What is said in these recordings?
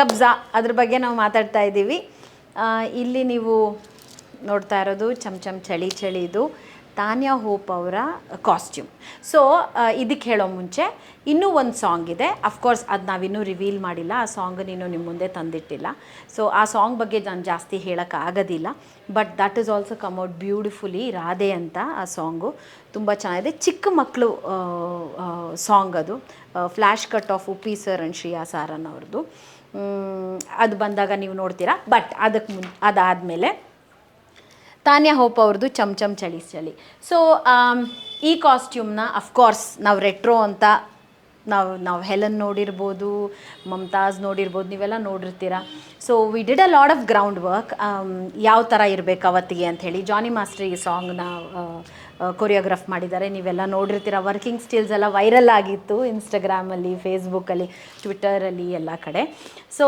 ಕಬ್ಜಾ ಅದ್ರ ಬಗ್ಗೆ ನಾವು ಮಾತಾಡ್ತಾ ಇದ್ದೀವಿ. ಇಲ್ಲಿ ನೀವು ನೋಡ್ತಾ ಇರೋದು ಚಮ್ ಚಮ್ ಚಳಿ ಚಳಿ ಇದು. ತಾನ್ಯಾ ಹೋಪ್ ಅವರ ಕಾಸ್ಟ್ಯೂಮ್. ಸೊ ಇದಕ್ಕೆ ಹೇಳೋ ಮುಂಚೆ ಇನ್ನೂ ಒಂದು ಸಾಂಗ್ ಇದೆ. ಅಫ್ಕೋರ್ಸ್ ಅದು ನಾವಿನ್ನೂ ರಿವೀಲ್ ಮಾಡಿಲ್ಲ. ಆ ಸಾಂಗ್ ನೀನು ನಿಮ್ಮ ಮುಂದೆ ತಂದಿಟ್ಟಿಲ್ಲ. ಸೊ ಆ ಸಾಂಗ್ ಬಗ್ಗೆ ನಾನು ಜಾಸ್ತಿ ಹೇಳೋಕ್ಕಾಗೋದಿಲ್ಲ but that is also come out beautifully Radhe ಅಂತ ಆ ಸಾಂಗು ತುಂಬ ಚೆನ್ನಾಗಿದೆ. ಚಿಕ್ಕ ಮಕ್ಕಳು ಸಾಂಗ್ ಅದು. Flash cut of Uppi sir and Shriya Saran ಅವ್ರದ್ದು ಅದು ಬಂದಾಗ ನೀವು ನೋಡ್ತೀರಾ? ಬಟ್ ಅದಕ್ಕೆ ಮುನ್ ಅದಾದಮೇಲೆ ತಾನ್ಯಾ ಹೋಪ್ ಅವ್ರದ್ದು ಚಮ್ ಚಮ್ ಚಳಿ ಚಳಿ. ಸೊ ಈ ಕಾಸ್ಟ್ಯೂಮ್ನ ಅಫ್ಕೋರ್ಸ್ ನಾವು ರೆಟ್ರೋ ಅಂತ ನಾವು ನಾವು ಹೆಲನ್ ನೋಡಿರ್ಬೋದು, ಮಮತಾಜ್ ನೋಡಿರ್ಬೋದು, ನೀವೆಲ್ಲ ನೋಡಿರ್ತೀರ. So we did a lot of ground work ಯಾವ ಥರ ಇರಬೇಕು ಅವತ್ತಿಗೆ ಅಂಥೇಳಿ. ಜಾನಿ ಮಾಸ್ಟರ್ ಈ ಸಾಂಗ್ನ ಕೊರಿಯೋಗ್ರಾಫ್ ಮಾಡಿದ್ದಾರೆ. ನೀವೆಲ್ಲ ನೋಡಿರ್ತೀರ. ವರ್ಕಿಂಗ್ ಸ್ಟಿಲ್ಸ್ ಎಲ್ಲ ವೈರಲ್ ಆಗಿತ್ತು ಇನ್ಸ್ಟಾಗ್ರಾಮಲ್ಲಿ ಫೇಸ್ಬುಕ್ಕಲ್ಲಿ ಟ್ವಿಟ್ಟರಲ್ಲಿ ಎಲ್ಲ ಕಡೆ. ಸೊ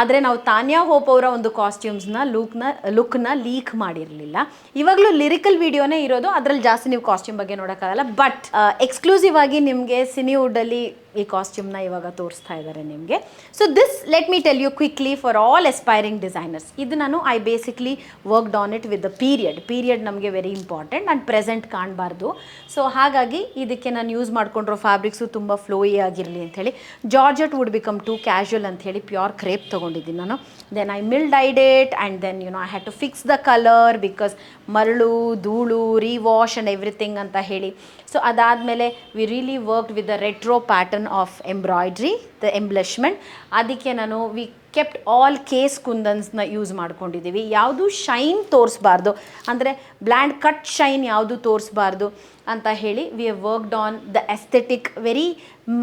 ಆದರೆ ನಾವು ತಾನ್ಯಾ ಹೋಪ್ ಅವರ ಒಂದು ಕಾಸ್ಟ್ಯೂಮ್ಸ್ನ ಲುಕ್ನ ಲುಕ್ನ ಲೀಕ್ ಮಾಡಿರಲಿಲ್ಲ. ಇವಾಗಲೂ ಲಿರಿಕಲ್ ವಿಡಿಯೋನೇ ಇರೋದು. ಅದರಲ್ಲಿ ಜಾಸ್ತಿ ನೀವು ಕಾಸ್ಟ್ಯೂಮ್ ಬಗ್ಗೆ ನೋಡೋಕ್ಕಾಗಲ್ಲ. ಬಟ್ ಎಕ್ಸ್ಕ್ಲೂಸಿವ್ ಆಗಿ ನಿಮಗೆ ಸಿನಿವುಡ್ಡಲ್ಲಿ ಈ ಕಾಸ್ಟ್ಯೂಮ್ನ ಇವಾಗ ತೋರಿಸ್ತಾ ಇದ್ದಾರೆ ನಿಮಗೆ. So this let me tell you quickly for all aspiring designers ಇದು ನಾನು I basically worked on it with the period period ನಮಗೆ ವೆರಿ ಇಂಪಾರ್ಟೆಂಟ್ ಆ್ಯಂಡ್ ಪ್ರೆಸೆಂಟ್ ಕಾಣಬಾರ್ದು. ಸೊ ಹಾಗಾಗಿ ಇದಕ್ಕೆ ನಾನು ಯೂಸ್ ಮಾಡ್ಕೊಂಡಿರೋ ಫ್ಯಾಬ್ರಿಕ್ಸು ತುಂಬ ಫ್ಲೋಯಿ ಆಗಿರಲಿ ಅಂಥೇಳಿ georgette would become too casual ಅಂಥೇಳಿ ಪ್ಯೂರ್ ಕ್ರೇಪ್ ತೊಗೊಂಡಿದ್ದೀನಿ ನಾನು. Then I mill dyed it and then you know I had to fix the colour because ಮರಳು, ಧೂಳು ರೀವಾಶ್ ಆ್ಯಂಡ್ ಎವ್ರಿಥಿಂಗ್ ಅಂತ ಹೇಳಿ. ಸೊ ಅದಾದಮೇಲೆ we really work with the retro pattern of embroidery the embellishment ಅದಕ್ಕೆ ನಾನು we kept all case ಕುಂದನ್ಸ್ನ use ಮಾಡ್ಕೊಂಡಿದ್ದೀವಿ. ಯಾವುದು ಶೈನ್ ತೋರಿಸ್ಬಾರ್ದು. ಅಂದರೆ ಬ್ಲ್ಯಾಂಡ್ ಕಟ್ ಶೈನ್ ಯಾವುದು ತೋರಿಸ್ಬಾರ್ದು ಅಂತ ಹೇಳಿ we have worked on the aesthetic very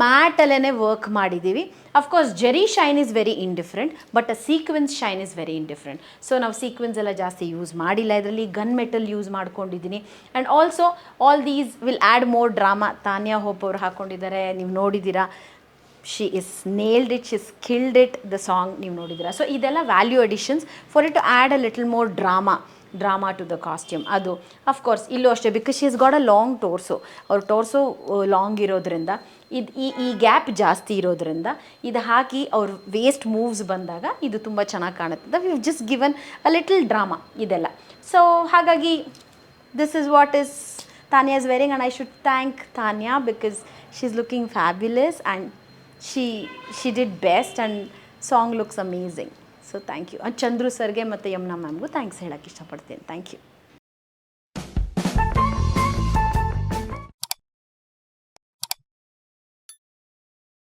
ಮ್ಯಾಟಲ್ಲೇ work ಮಾಡಿದ್ದೀವಿ. Of course zari shine is very indifferent but a sequence shine is very indifferent so ನಾವು ಸೀಕ್ವೆನ್ಸ್ ಎಲ್ಲ ಜಾಸ್ತಿ ಯೂಸ್ ಮಾಡಿಲ್ಲ ಇದರಲ್ಲಿ. ಗನ್ ಮೆಟಲ್ ಯೂಸ್ ಮಾಡ್ಕೊಂಡಿದ್ದೀನಿ. And also all these will add more drama Tanya Hope ಅವ್ರು ಹಾಕ್ಕೊಂಡಿದ್ದಾರೆ ನೀವು ನೋಡಿದ್ದೀರಾ? She is nailed it she skilled it the song ನೀವು ನೋಡಿದ್ದೀರಾ. ಸೊ ಇದೆಲ್ಲ value additions for it to add a little more drama drama to the costume ಅದು of course ಇಲ್ಲೂ ಅಷ್ಟೇ because she is got a long torso ಅವ್ರ torso long ಇರೋದ್ರಿಂದ, ಇದು, ಈ ಈ ಗ್ಯಾಪ್ ಜಾಸ್ತಿ ಇರೋದ್ರಿಂದ, ಇದು ಹಾಕಿ ಅವ್ರ ವೇಸ್ಟ್ ಮೂವ್ಸ್ ಬಂದಾಗ ಇದು ತುಂಬ ಚೆನ್ನಾಗಿ ಕಾಣುತ್ತದೆ we just given a little drama ಇದೆಲ್ಲ. ಸೊ ಹಾಗಾಗಿ this is what is Tanya is wearing and I should thank Tanya because she is looking fabulous and she she did best and song looks amazing so thank you Chandru ಸರ್ಗೆ ಮತ್ತು Yamuna ಮ್ಯಾಮ್ಗೂ thanks ಹೇಳೋಕ್ಕೆ ಇಷ್ಟಪಡ್ತೀನಿ. Thank you